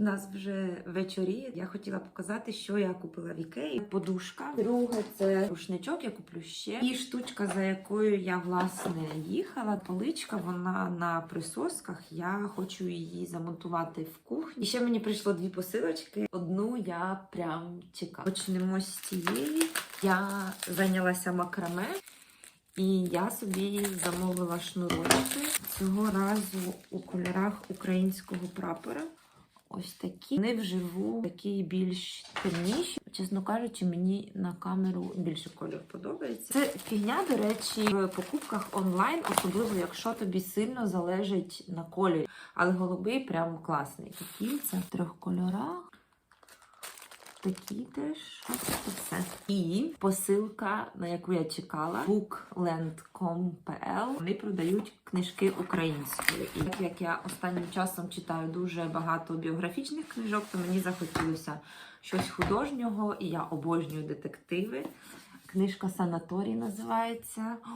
У нас вже вечорі. Я хотіла показати, що я купила в Ікеї. Подушка. Друге це рушничок, я куплю ще. І штучка, за якою я власне їхала. Поличка, вона на присосках. Я хочу її замонтувати в кухні. І ще мені прийшло дві посилочки. Одну я прям чекаю. Почнемо з цієї. Я зайнялася макраме. І я собі замовила шнурочки цього разу у кольорах українського прапора. Ось такі. Вони вживу такі більш темніші. Чесно кажучи, мені на камеру більше кольор подобається. Це фігня, до речі, в покупках онлайн, особливо якщо тобі сильно залежить на кольорі. Але голубий прям класний. Такі це в трьох кольорах. Такі теж Ось це все. І посилка, на яку я чекала, bookland.com.pl. Вони продають книжки українською. І так як я останнім часом читаю дуже багато біографічних книжок, то мені захотілося щось художнього, і я обожнюю детективи. Книжка Санаторій називається. О,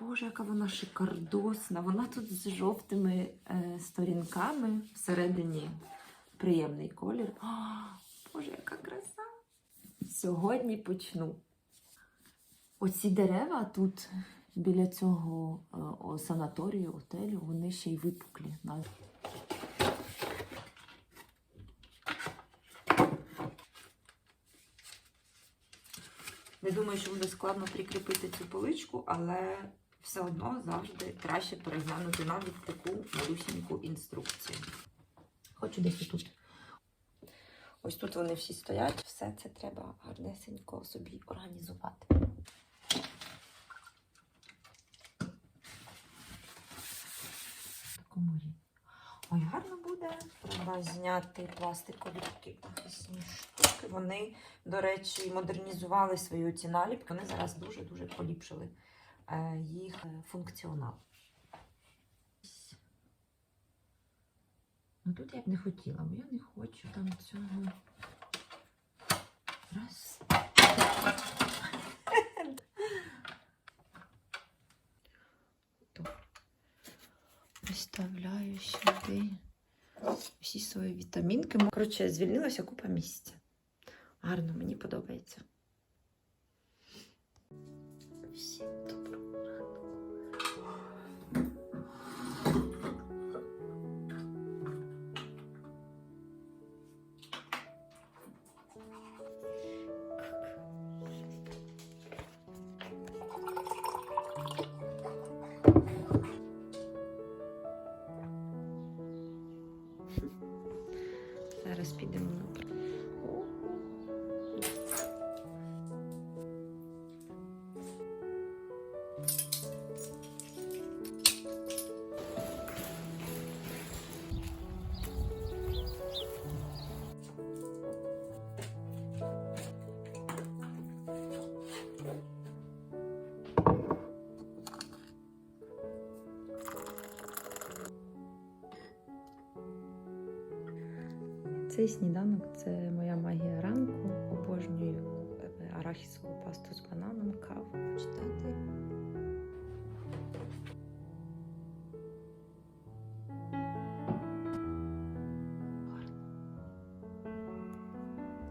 Боже, яка вона шикардосна. Вона тут з жовтими е, сторінками всередині приємний колір. О, Боже, яка краса! Сьогодні почну. Оці дерева тут біля цього е, о, санаторію, отелю, вони ще й випуклі. Не думаю, що буде складно прикріпити цю поличку, але все одно завжди краще переглянути навіть таку малюсіньку інструкцію. Хочу десь тут. Ось тут вони всі стоять. Все це треба гарнесенько собі організувати. Ой, гарно буде. Треба зняти пластикові такі офісні штуки. Вони, до речі, модернізували свою ці наліпки. Вони зараз дуже-дуже поліпшили е, їх е, функціонал. Ну тут я б не хотіла, бо я не хочу там цього. Раз. Виставляю сюди всі свої вітамінки. Коротше, звільнилася купа місця. Гарно, мені подобається. Всім доброго Зараз підемо на Цей сніданок це моя магія